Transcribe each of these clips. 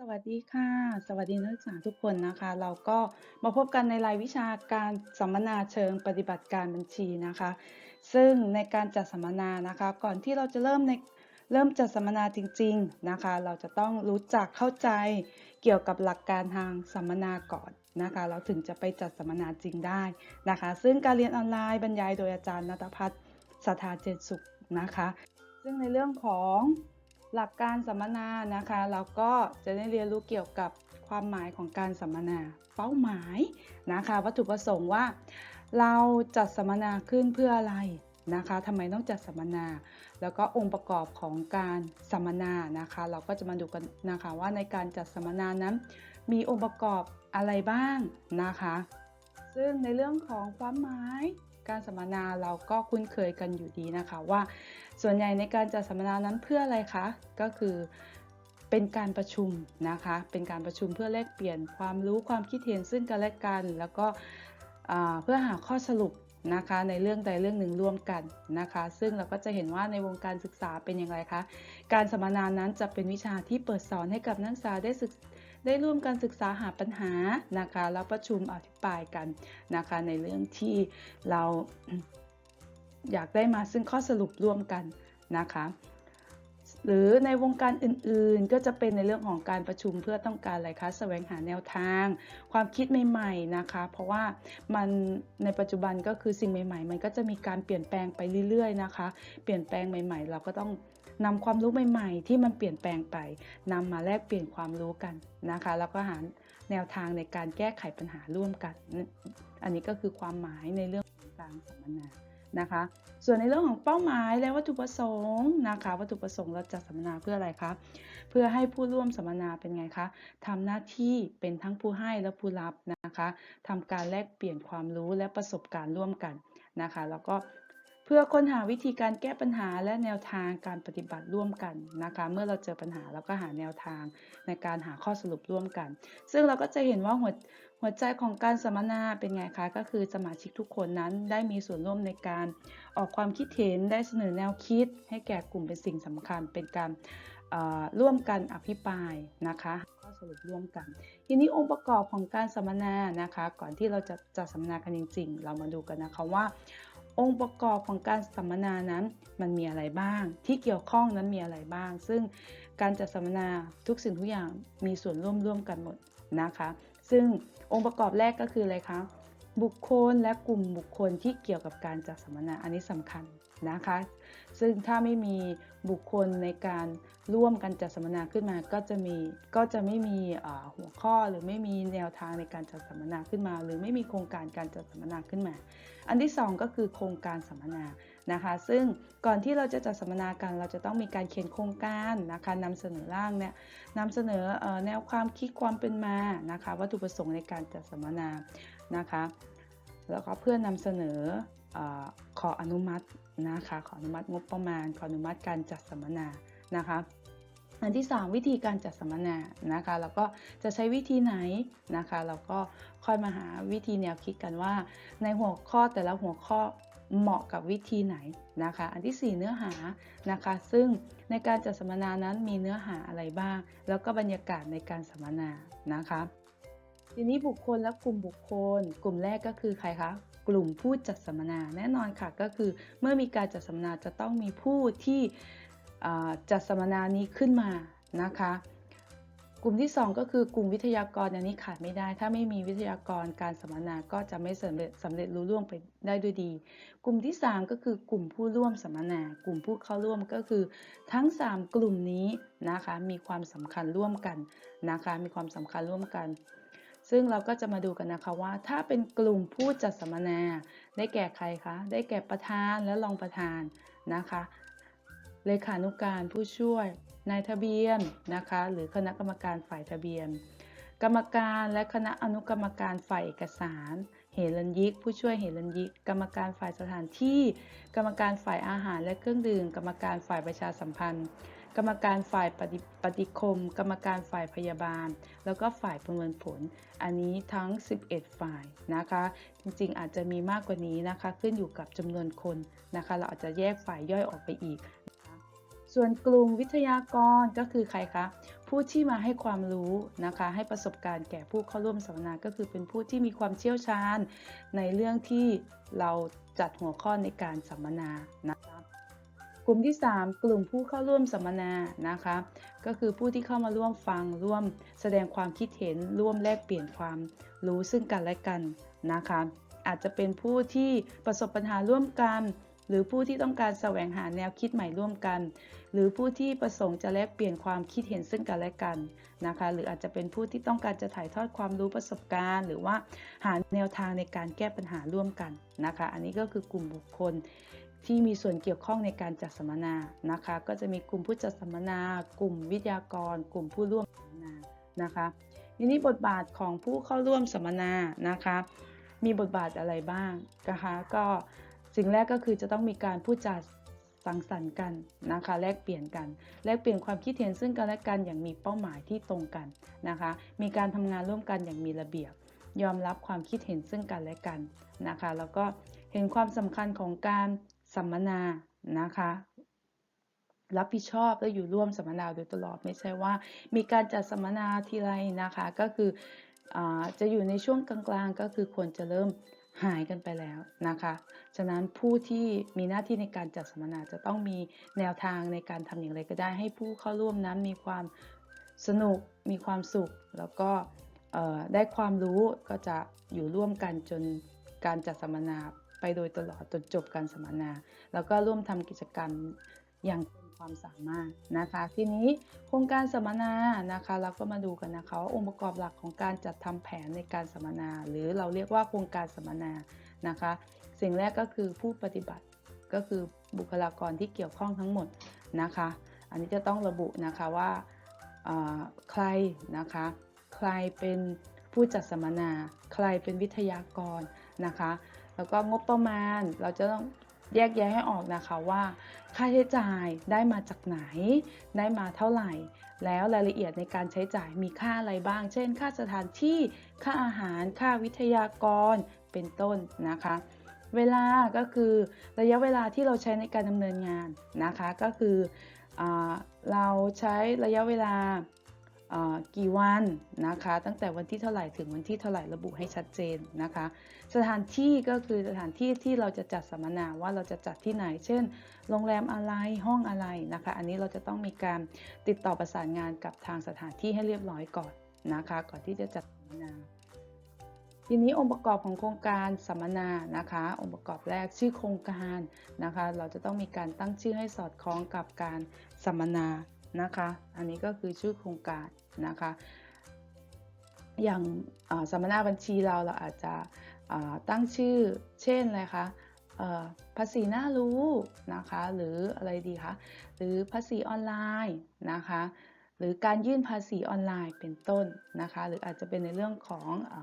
สวัสดีค่ะ สวัสดีนักศึกษาทุกคนนะคะ เราก็มาพบกันในรายวิชาการสัมมนาเชิงปฏิบัติการบัญชีนะคะ ซึ่งในการจัดสัมมนานะคะ ก่อนที่เราจะเริ่มในเริ่มจัดสัมมนาจริง ๆนะคะ เราจะต้องรู้จักเข้าใจเกี่ยวกับหลักการทางสัมมนาก่อนนะคะ เราถึงจะไปจัดสัมมนาจริงได้นะคะ ซึ่งการเรียนออนไลน์บรรยายโดยอาจารย์นัทพัฒน์สถาเจนสุขนะคะ ซึ่งในเรื่องของ หลักการสัมมนานะคะเราก็จะได้เรียนรู้เกี่ยวกับความหมายของการสัมมนา เป้าหมายนะคะ วัตถุประสงค์ว่า เราจัดสัมมนาขึ้นเพื่ออะไรนะคะทำไมต้องจัดสัมมนา แล้วก็องค์ประกอบของการสัมมนานะคะ เราก็จะมาดูกันนะคะว่าในการจัดสัมมนานั้น มีองค์ประกอบอะไรบ้างนะคะ ซึ่งในเรื่องของความหมาย การสัมมนาเราก็คุ้นเคยกันอยู่ดีนะคะว่า ส่วนใหญ่ในการจัดสัมมนานั้นเพื่ออะไรคะ ก็คือเป็นการประชุมนะคะ เป็นการประชุมเพื่อแลกเปลี่ยนความรู้ความคิดเห็นซึ่งกันและกัน แล้วก็เพื่อหาข้อสรุปนะคะในเรื่องใดเรื่องหนึ่งร่วมกันนะคะ ซึ่งเราก็จะเห็นว่าในวงการศึกษาเป็นอย่างไรคะ การสัมมนานั้นจะเป็นวิชาที่เปิดสอนให้กับนักศึกษาได้ศึก ได้ร่วมการศึกษาหาปัญหานะคะแล้วประชุมอภิปรายกันนะคะในเรื่องที่เราอยากได้มาซึ่งข้อสรุปร่วมกันนะคะ หรือในวงการอื่นๆ ก็จะเป็นในเรื่องของการประชุมเพื่อต้องการอะไรคะแสวงหาแนวทาง ความคิดใหม่ๆนะคะ เพราะว่ามันในปัจจุบันก็คือสิ่งใหม่ ๆ มันก็จะมีการเปลี่ยนแปลงไปเรื่อยๆนะคะ เปลี่ยนแปลงใหม่ ๆ เราก็ต้องนำความรู้ใหม่ ๆ ที่มันเปลี่ยนแปลงไปนำมาแลกเปลี่ยนความรู้กันนะคะ แล้วก็หาแนวทางในการแก้ไขปัญหาร่วมกัน อันนี้ก็คือความหมายในเรื่องของการสัมมนา นะคะ ส่วนในเรื่องของเป้าหมายและวัตถุประสงค์นะคะ วัตถุประสงค์เราจัดสัมมนาเพื่ออะไรคะ เพื่อให้ผู้ร่วมสัมมนาเป็นไงคะทำหน้าที่เป็นทั้งผู้ให้และผู้รับนะคะทำการแลกเปลี่ยนความรู้และประสบการณ์ร่วมกันนะคะ แล้วก็เพื่อค้นหาวิธีการแก้ปัญหาและแนวทางการปฏิบัติร่วมกันนะคะ เมื่อเราเจอปัญหาเราก็หาแนวทางในการหาข้อสรุปร่วมกัน ซึ่งเราก็จะเห็นว่าหัว หัวใจของการสัมมนาเป็นไงคะ ก็คือสมาชิกทุกคนนั้นได้มีส่วนร่วมในการออกความคิดเห็นได้เสนอแนวคิด ให้แก่กลุ่มเป็นสิ่งสำคัญ เป็นการร่วมกันอภิปรายนะคะข้อสรุปร่วมกัน ทีนี้องค์ประกอบของการสัมมนานะคะ ก่อนที่เราจะจัดสัมมนากันจริง ๆ เรามาดูกันนะคะว่า องค์ประกอบของการสัมมนานั้นมันมีอะไรบ้าง ที่เกี่ยวข้องนั้นมีอะไรบ้าง ซึ่งการจัดสัมมนาทุกสิ่งทุกอย่างมีส่วนร่วมร่วมกันหมดนะคะ ซึ่งองค์ประกอบแรกก็คืออะไรคะ บุคคลและกลุ่มบุคคลที่เกี่ยวกับการจัดสัมมนาอันนี้สำคัญนะคะ ซึ่งถ้าไม่มีบุคคลในการร่วมกันจัดสัมมนาขึ้นมา ก็จะมีก็จะไม่มีหัวข้อหรือไม่มีแนวทางในการจัดสัมมนาขึ้นมา หรือไม่มีโครงการการจัดสัมมนาขึ้นมา อันที่สองก็คือโครงการสัมมนา นะคะ ซึ่งก่อนที่เราจะจัดสัมมนากัน เราจะต้องมีการเขียนโครงการนะคะนำเสนอร่างเนี่ยนำเสนอแนวความคิดความเป็นมานะคะ วัตถุประสงค์ในการจัดสัมมนานะคะ แล้วก็เพื่อนำเสนอออขออนุมัตินะคะ ขออนุมัติงบประมาณ ขออนุมัติการจัดสัมมนานะคะอันที่ 3 วิธีการจัดสัมมนานะคะแล้วก็จะใช้วิธีไหนนะคะ เราก็ค่อยมาหาวิธีแนวคิดกันว่า ในหัวข้อแต่ละหัวข้อ เหมาะกับวิธีไหนนะคะ อันที่ 4 เนื้อหานะคะ ซึ่งในการจัดสัมมนานั้นมีเนื้อหาอะไรบ้าง แล้วก็บรรยากาศในการสัมมนานะคะ ทีนี้บุคคลและกลุ่มบุคคล กลุ่มแรกก็คือใครคะกลุ่มผู้จัดสัมมนาแน่นอนค่ะก็คือเมื่อมีการจัดสัมมนาจะต้องมีผู้ที่จัดสัมมนานี้ขึ้นมานะคะ ลุ่มที่ 2 ก็คือกลุ่มวิทยากรอันนี้ขาดไม่ได้ ถ้าไม่มีวิทยากรการสัมมนาก็จะไม่สำเร็จสำเร็จรุ่ร่วงไปได้ด้วยดี กลุ่มที่ 3 ก็คือกลุ่มผู้ร่วมสัมมนา กลุ่มผู้เข้าร่วมก็คือ ทั้ง 3 กลุ่มนี้นะคะมีความสำคัญร่วมกันนะคะมีความสำคัญร่วมกัน ซึ่งเราก็จะมาดูกันนะคะว่า ถ้าเป็นกลุ่มผู้จัดสัมมนา ได้แก่ใครคะได้แก่ประธานและรองประธานนะคะเลขานุการผู้ช่วย นายทะเบียนนะคะหรือคณะกรรมการฝ่ายทะเบียน กรรมการและคณะอนุกรรมการฝ่ายเอกสาร เหรัญยิก ผู้ช่วยเหรัญยิก กรรมการฝ่ายสถานที่ กรรมการฝ่ายอาหารและเครื่องดื่ม กรรมการฝ่ายประชาสัมพันธ์ กรรมการฝ่ายปฏิปฏิคม กรรมการฝ่ายพยาบาล แล้วก็ฝ่ายประเมินผล อันนี้ทั้ง 11 ฝ่ายนะคะ จริงๆ อาจจะมีมากกว่านี้นะคะ ขึ้นอยู่กับจำนวนคนนะคะ เราอาจจะแยกฝ่ายย่อยออกไปอีก ส่วนกลุ่มวิทยากรก็คือใครคะ ผู้ที่มาให้ความรู้นะคะ ให้ประสบการณ์แก่ผู้เข้าร่วมสัมมนา ก็คือเป็นผู้ที่มีความเชี่ยวชาญ ในเรื่องที่เราจัดหัวข้อในการสัมมนานะคะกลุ่มที่ 3 กลุ่มผู้เข้าร่วมสัมมนานะคะ ก็คือผู้ที่เข้ามาร่วมฟังร่วมแสดงความคิดเห็นร่วมแลกเปลี่ยนความรู้ซึ่งกันและกันนะคะ อาจจะเป็นผู้ที่ประสบปัญหาร่วมกัน หรือผู้ที่ต้องการแสวงหาแนวคิดใหม่ร่วมกัน หรือผู้ที่ประสงค์จะแลกเปลี่ยนความคิดเห็นซึ่งกันและกันนะคะ หรืออาจจะเป็นผู้ที่ต้องการจะถ่ายทอดความรู้ประสบการณ์ หรือว่าหาแนวทางในการแก้ปัญหาร่วมกันนะคะ อันนี้ก็คือกลุ่มบุคคลที่มีส่วนเกี่ยวข้องในการจัดสัมมนานะคะ ก็จะมีกลุ่มผู้จัดสัมมนา กลุ่มวิทยากร กลุ่มผู้ร่วมสัมมนานะคะทีนี้บทบาทของผู้เข้าร่วมสัมมนานะคะ มีบทบาทอะไรบ้างนะคะ ก็ สิ่งแรกก็คือจะต้องมีการพูดจาสังสรรค์กันนะคะ แลกเปลี่ยนกัน แลกเปลี่ยนความคิดเห็นซึ่งกันและกันอย่างมีเป้าหมายที่ตรงกันนะคะ มีการทำงานร่วมกันอย่างมีระเบียบ ยอมรับความคิดเห็นซึ่งกันและกันนะคะ แล้วก็เห็นความสำคัญของการสัมมนานะคะรับผิดชอบและอยู่ร่วมสัมมนาโดยตลอดไม่ใช่ว่า มีการจัดสัมมนาทีไรนะคะ ก็คืออจะอยู่ในช่วงกลางๆ ก็คือควรจะเริ่ม หายกันไปแล้วนะคะ ฉะนั้นผู้ที่มีหน้าที่ในการจัดสัมมนาจะต้องมีแนวทางในการทำอย่างไรก็ได้ให้ผู้เข้าร่วมนั้นมีความสนุก มีความสุข แล้วก็ได้ความรู้ก็จะอยู่ร่วมกันจนการจัดสัมมนาไปโดยตลอดจนจบการสัมมนา แล้วก็ร่วมทำกิจกรรมอย่างเต็ม ความสามารถนะคะ ทีนี้โครงการสัมมนานะคะ เราก็มาดูกันนะคะว่าองค์ประกอบหลักของการจัดทำแผนในการสัมมนา หรือเราเรียกว่าโครงการสัมมนานะคะ สิ่งแรกก็คือผู้ปฏิบัติก็คือบุคลากรที่เกี่ยวข้องทั้งหมดนะคะ อันนี้จะต้องระบุนะคะว่าอ่าใครนะคะ ใครเป็นผู้จัดสัมมนา ใครเป็นวิทยากรนะคะ แล้วก็งบประมาณเราจะต้อง แยกแยะให้ออกนะคะว่า ค่าใช้จ่ายได้มาจากไหน ได้มาเท่าไหร่ แล้วรายละเอียดในการใช้จ่ายมีค่าอะไรบ้าง เช่น ค่าสถานที่ ค่าอาหาร ค่าวิทยากร เป็นต้นนะคะ เวลาก็คือระยะเวลาที่เราใช้ในการดำเนินงานนะคะ ก็คืออเราใช้ระยะเวลา กี่วันนะคะ ตั้งแต่วันที่เท่าไหร่ถึงวันที่เท่าไหร่ระบุให้ชัดเจนนะคะ สถานที่ก็คือสถานที่ที่เราจะจัดสัมมนาว่าเราจะจัดที่ไหน เช่น โรงแรมอะไรห้องอะไรนะคะ อันนี้เราจะต้องมีการติดต่อประสานงานกับทางสถานที่ให้เรียบร้อยก่อนนะคะ ก่อนที่จะจัดสัมมนาทีนี้องค์ประกอบของโครงการสัมมนานะคะ องค์ประกอบแรกชื่อโครงการนะคะ เราจะต้องมีการตั้งชื่อให้สอดคล้องกับการสัมมนา นะคะ อันนี้ก็คือชื่อโครงการนะคะ อย่างสัมมนาบัญชีเราเราอาจจะตั้งชื่อเช่นอะไรคะภาษีน่ารู้นะคะ หรืออะไรดีคะ หรือภาษีออนไลน์นะคะ หรือการยื่นภาษีออนไลน์เป็นต้นนะคะ หรืออาจจะเป็นในเรื่องของอ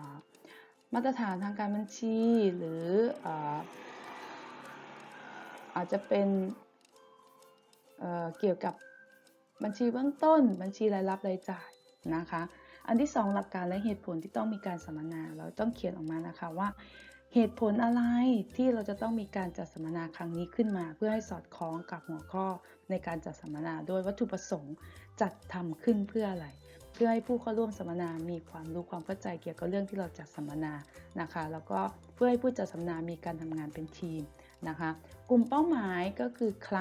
มาตรฐานทางการบัญชี หรืออาอาจจะเป็นเเกี่ยวกับ บัญชีเบื้องต้น บัญชีรายรับรายจ่ายนะคะ อันที่สองหลักการและเหตุผลที่ต้องมีการสัมมนา เราต้องเขียนออกมานะคะว่า เหตุผลอะไรที่เราจะต้องมีการจัดสัมมนาครั้งนี้ขึ้นมา เพื่อให้สอดคล้องกับหัวข้อในการจัดสัมมนา โดยวัตถุประสงค์จัดทำขึ้นเพื่ออะไร เพื่อให้ผู้เข้าร่วมสัมมนา มีความรู้ความเข้าใจเกี่ยวกับเรื่องที่เราจัดสัมมนานะคะ แล้วก็เพื่อให้ผู้จัดสัมมนา มีการทำงานเป็นทีมนะคะ กลุ่มเป้าหมายก็คือใคร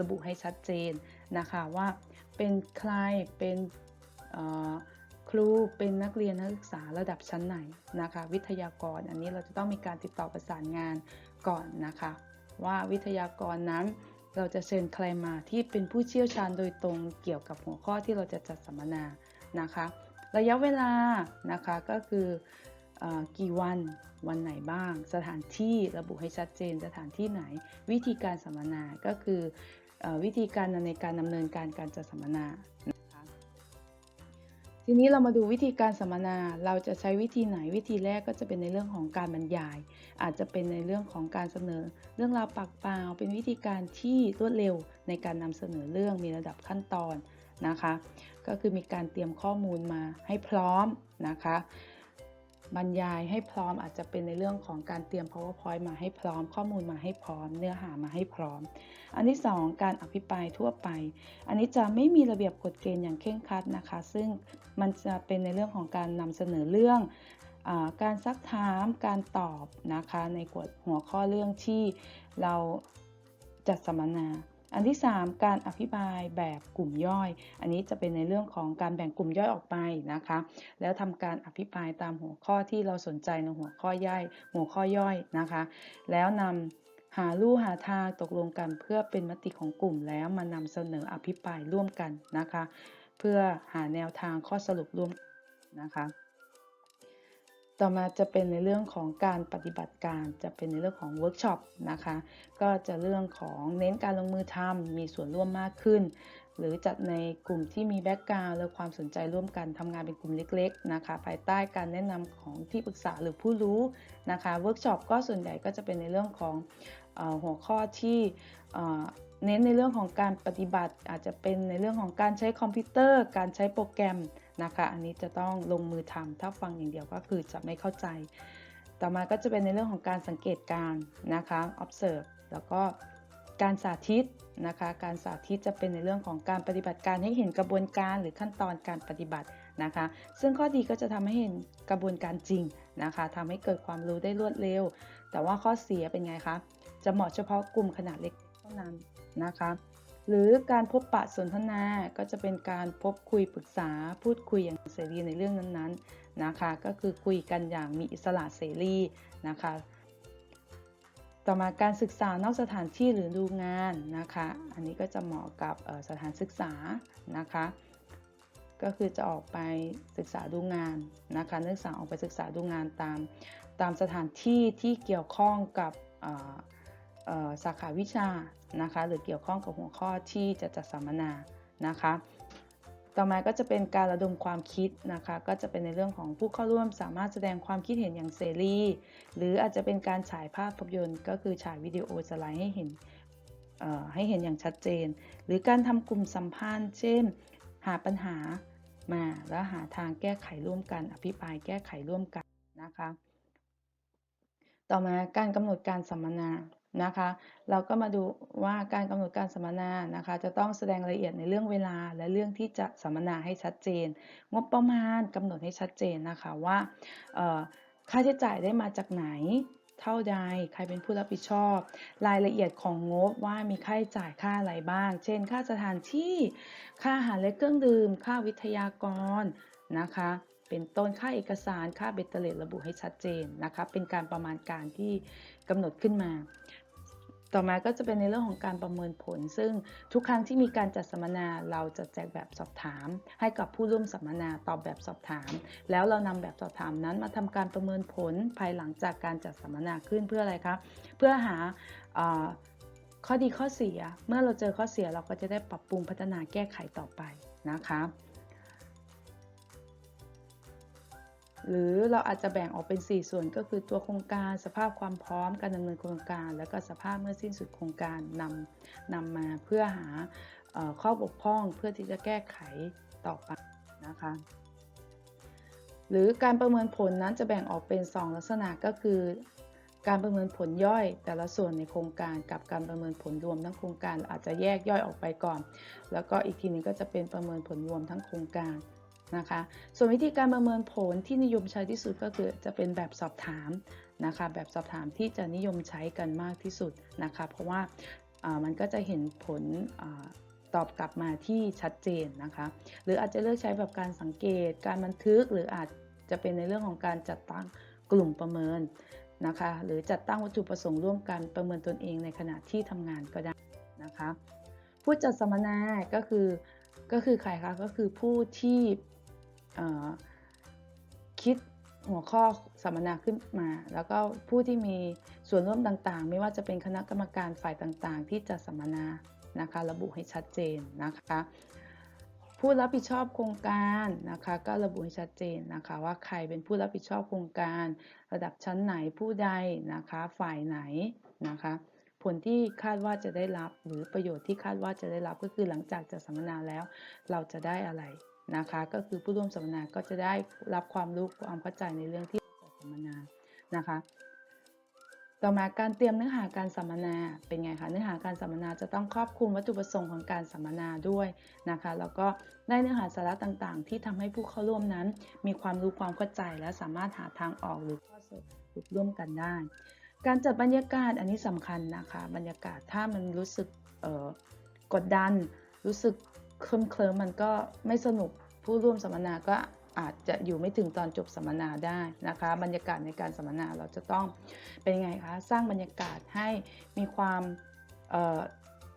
ระบุให้ชัดเจนนะคะว่า เป็นใคร เป็นครู เป็นนักเรียนนักศึกษาระดับชั้นไหนนะคะ วิทยากร อันนี้เราจะต้องมีการติดต่อประสานงานก่อนนะคะ ว่าวิทยากรนั้นเราจะเชิญใครมาที่เป็นผู้เชี่ยวชาญโดยตรงเกี่ยวกับหัวข้อที่เราจะจัดสัมมนานะคะ ระยะเวลานะคะก็คืออกี่วันวันไหนบ้าง สถานที่ระบุให้ชัดเจน สถานที่ไหน วิธีการสัมมนาก็คือ วิธีการในการดำเนินการการจัดสัมมนานะคะทีนี้เรามาดูวิธีการสัมมนาเราจะใช้วิธีไหนวิธีแรกก็จะเป็นในเรื่องของการบรรยาย อาจจะเป็นในเรื่องของการเสนอ เรื่องราวปากเปล่าเป็นวิธีการที่รวดเร็วในการนำเสนอเรื่องมีระดับขั้นตอนนะคะ ก็คือมีการเตรียมข้อมูลมาให้พร้อมนะคะ บรรยายให้พร้อมอาจจะเป็นในเรื่องของการเตรียม powerpoint มาให้พร้อม ข้อมูลมาให้พร้อม เนื้อหามาให้พร้อม อันที่ 2 การอภิปรายทั่วไป อันนี้จะไม่มีระเบียบกฎเกณฑ์อย่างเคร่งครัดนะคะ ซึ่งมันจะเป็นในเรื่องของการนำเสนอเรื่องอการซักถามการตอบนะคะในกฎหัวข้อเรื่องที่เราจัดสัมมนา อันที่ 3 การอภิปรายแบบกลุ่มย่อย อันนี้จะเป็นในเรื่องของการแบ่งกลุ่มย่อยออกไปนะคะ แล้วทำการอภิปรายตามหัวข้อที่เราสนใจในหัวข้อย่อยหัวข้อย่อยนะคะ แล้วนำหาลู่หาทางตกลงกันเพื่อเป็นมติของกลุ่มแล้วมานำเสนออภิปรายร่วมกันนะคะ เพื่อหาแนวทางข้อสรุปร่วมนะคะ ต่อมาจะเป็นในเรื่องของการปฏิบัติการจะเป็นในเรื่องของเวิร์กช็อปนะคะ ก็จะเรื่องของเน้นการลงมือทำมีส่วนร่วมมากขึ้น หรือจัดในกลุ่มที่มีแบ็กกราวด์และความสนใจร่วมกันทำงานเป็นกลุ่มเล็กๆนะคะ ภายใต้การแนะนำของที่ปรึกษาหรือผู้รู้นะคะเวิร์กช็อปก็ส่วนใหญ่ก็จะเป็นในเรื่องของอหัวข้อที่เน้นในเรื่องของการปฏิบัติอาจจะเป็นในเรื่องของการใช้คอมพิวเตอร์ การใช้โปรแกรม นะคะ อันนี้จะต้องลงมือทำถ้าฟังอย่างเดียวก็คือจะไม่เข้าใจ ต่อมาก็จะเป็นในเรื่องของการสังเกตการนะคะ observe แล้วก็การสาธิตนะคะ การสาธิตจะเป็นในเรื่องของการปฏิบัติการให้เห็นกระบวนการหรือขั้นตอนการปฏิบัตินะคะ ซึ่งข้อดีก็จะทำให้เห็นกระบวนการจริงนะคะทำให้เกิดความรู้ได้รวดเร็ว แต่ว่าข้อเสียเป็นไงคะ จะเหมาะเฉพาะกลุ่มขนาดเล็กเท่านั้นนะคะ หรือการพบปะสนทนาก็จะเป็นการพบคุยปรึกษาพูดคุยอย่างเสรีในเรื่องนั้นๆนะคะ ก็คือคุยกันอย่างมีอิสระเสรีนะคะ ต่อมาการศึกษานอกสถานที่หรือดูงานนะคะ อันนี้ก็จะเหมาะกับสถานศึกษานะคะ ก็คือจะออกไปศึกษาดูงานนะคะนักศึกษาออกไปศึกษาดูงานตาม ตามสถานที่ที่เกี่ยวข้องกับ สาขาวิชานะคะหรือเกี่ยวข้องกับหัวข้อที่จะจัดสัมมนานะคะต่อมาก็จะเป็นการระดมความคิดนะคะ ก็จะเป็นในเรื่องของผู้เข้าร่วมสามารถแสดงความคิดเห็นอย่างเสรีหรืออาจจะเป็นการฉายภาพภาพยนตร์ ก็คือฉายวิดีโอสไลด์ให้เห็นให้เห็นอย่างชัดเจน หรือการทำกลุ่มสัมพันธ์ เช่น หาปัญหามาแล้วหาทางแก้ไขร่วมกัน อภิปรายแก้ไขร่วมกันนะคะ ต่อมาการกำหนดการสัมมนา นะคะ เราก็มาดูว่าการกำหนดการสัมมนานะคะ จะต้องแสดงรายละเอียดในเรื่องเวลาและเรื่องที่จะสัมมนาให้ชัดเจน งบประมาณกำหนดให้ชัดเจนนะคะว่าค่าใช้จ่ายได้มาจากไหนเท่าใด ใครเป็นผู้รับผิดชอบ รายละเอียดของงบว่ามีค่าใช้จ่ายค่าอะไรบ้าง เช่น ค่าสถานที่ ค่าอาหารและเครื่องดื่ม ค่าวิทยากรนะคะ เป็นต้นค่าเอกสาร ค่าเบ็ดเตล็ดระบุให้ชัดเจนนะคะ เป็นการประมาณการที่กำหนดขึ้นมา ต่อมาก็จะเป็นในเรื่องของการประเมินผล ซึ่งทุกครั้งที่มีการจัดสัมมนาเราจะแจกแบบสอบถาม ให้กับผู้ร่วมสัมมนาตอบแบบสอบถาม แล้วเรานำแบบสอบถามนั้นมาทำการประเมินผลภายหลังจากการจัดสัมมนาขึ้นเพื่ออะไรครับเพื่อหาข้อดีข้อเสีย เมื่อเราเจอข้อเสียเราก็จะได้ปรับปรุงพัฒนาแก้ไขต่อไปนะคะ หรือเราอาจจะแบ่งออกเป็น 4 ส่วนก็คือตัวโครงการสภาพความพร้อมการดำเนินโครงการ แล้วก็สภาพเมื่อสิ้นสุดโครงการนำนำมาเพื่อหาออข้อบกพร่องเพื่อที่จะแก้ไขต่อไปนะคะหรือการประเมินผลนั้นจะแบ่งออกเป็น 2 ลักษณะก็คือ การประเมินผลย่อยแต่ละส่วนในโครงการกับการประเมินผลรวมทั้งโครงการอาจจะแยกย่อยออกไปก่อน แล้วก็อีกทีหนึงก็จะเป็นประเมินผลรวมทั้งโครงการ นะคะ ส่วนวิธีการประเมินผลที่นิยมใช้ที่สุดก็คือจะเป็นแบบสอบถามนะคะ แบบสอบถามที่จะนิยมใช้กันมากที่สุดนะคะ เพราะว่ามันก็จะเห็นผลอตอบกลับมาที่ชัดเจนนะคะ หรืออาจจะเลือกใช้แบบการสังเกต การบันทึก หรืออาจจะเป็นในเรื่องของการจัดตั้งกลุ่มประเมินนะคะ หรือจัดตั้งวัตถุประสงค์ร่วมกันประเมินตนเองในขณะที่ทำงานก็ได้นะคะ ผู้จัดสัมมนาก็คือก็คือใครคะก็คือผู้ที่ คิดหัวข้อสัมมนาขึ้นมา แล้วก็ผู้ที่มีส่วนร่วมต่างๆ ไม่ว่าจะเป็นคณะกรรมการฝ่ายต่างๆ ที่จะสัมมนานะคะ ระบุให้ชัดเจนนะคะ ผู้รับผิดชอบโครงการนะคะ ก็ระบุให้ชัดเจนนะคะ ว่าใครเป็นผู้รับผิดชอบโครงการ ระดับชั้นไหนผู้ใดนะคะ ฝ่ายไหนนะคะ ผลที่คาดว่าจะได้รับหรือประโยชน์ที่คาดว่าจะได้รับก็คือหลังจากจัดสัมมนาแล้ว เราจะได้อะไร นะคะ ก็คือผู้ร่วมสัมมนาก็จะได้รับความรู้ความเข้าใจในเรื่องที่สัมมนานะคะ ต่อมาการเตรียมเนื้อหาการสัมมนาเป็นไงคะเนื้อหาการสัมมนาจะต้องครอบคลุมวัตถุประสงค์ของการสัมมนาด้วยนะคะ แล้วก็ได้เนื้อหาสาระต่างๆ ที่ทำให้ผู้เข้าร่วมนั้น มีความรู้ความเข้าใจและสามารถหาทางออกหรือข้อสรุปร่วมกันได้ การจัดบรรยากาศอันนี้สำคัญนะคะ บรรยากาศถ้ามันรู้สึกกดดันรู้สึก เคลิ้มเคลิ้มมันก็ไม่สนุกผู้ร่วมสัมมนาก็อาจจะอยู่ไม่ถึงตอนจบสัมมนาได้นะคะ บรรยากาศในการสัมมนาเราจะต้องเป็นยังไงคะ สร้างบรรยากาศให้มีความ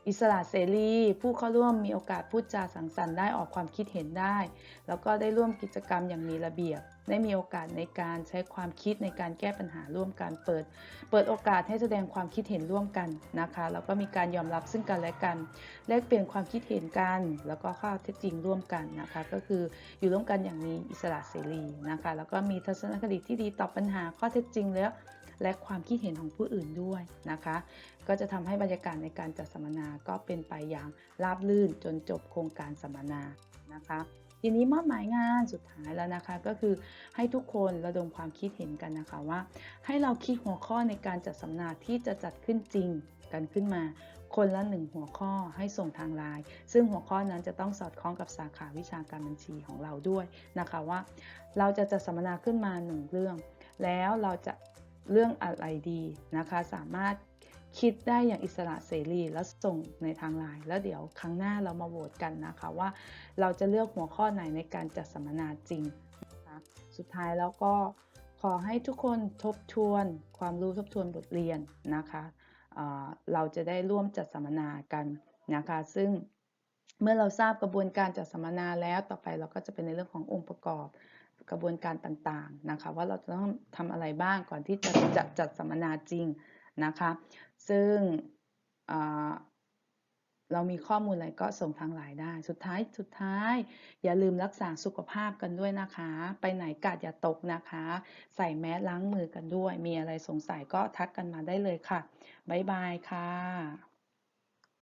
อิสระเสรี ผู้เข้าร่วมมีโอกาสพูดจาสังสรรค์ได้ออกความคิดเห็นได้ แล้วก็ได้ร่วมกิจกรรมอย่างมีระเบียบ ได้มีโอกาสในการใช้ความคิดในการแก้ปัญหาร่วมกันเปิด เปิดโอกาสให้แสดงความคิดเห็นร่วมกันนะคะ แล้วก็มีการยอมรับซึ่งกันและกัน แลกเปลี่ยนความคิดเห็นกัน แล้วก็ข้อเท็จจริงร่วมกันนะคะ ก็คืออยู่ร่วมกันอย่างมีอิสระเสรีนะคะ แล้วก็มีทัศนคติที่ดีต่อปัญหาข้อเท็จจริงแล้วและความคิดเห็นของผู้อื่นด้วยนะคะ ก็จะทำให้บรรยากาศในการจัดสัมมนาก็เป็นไปอย่างราบรื่นจนจบโครงการสัมมนานะคะทีนี้มอบหมายงานสุดท้ายแล้วนะคะ ก็คือให้ทุกคนระดมความคิดเห็นกันนะคะว่า ให้เราคิดหัวข้อในการจัดสัมมนาที่จะจัดขึ้นจริงกันขึ้นมา คนละหนึ่งหัวข้อให้ส่งทางไลน์ซึ่งหัวข้อนั้นจะต้องสอดคล้องกับสาขาวิชาการบัญชีของเราด้วยนะคะว่า เราจะจัดสัมมนาขึ้นมาหนึ่งเรื่อง แล้วเราจะเรื่องอะไรดีนะคะ สามารถ คิดได้อย่างอิสระเสรีแล้วส่งในทางไลน์แล้วเดี๋ยวครั้งหน้าเรามาโหวตกันนะคะว่าเราจะเลือกหัวข้อไหนในการจัดสัมมนาจริงนะคะสุดท้ายแล้วก็ขอให้ทุกคนทบทวนความรู้ทบทวนบทเรียนนะคะเเราจะได้ร่วมจัดสัมมนากันนะคะ ซึ่งเมื่อเราทราบกระบวนการจัดสัมมนาแล้วต่อไปเราก็จะเป็นในเรื่องขององค์ประกอบกระบวนการต่างๆนะคะ ว่าเราจะต้องทำอะไรบ้างก่อนที่จะจัดจัดสัมมนาจริง นะคะ ซึ่งเเรามีข้อมูลอะไรก็ส่งทางไลน์ได้ สุดท้ายสุดท้าย อย่าลืมรักษาสุขภาพกันด้วยนะคะ ไปไหนกาดอย่าตกนะคะ ใส่แมสล้างมือกันด้วย มีอะไรสงสัยก็ทักกันมาได้เลยค่ะ บ๊ายบายค่ะ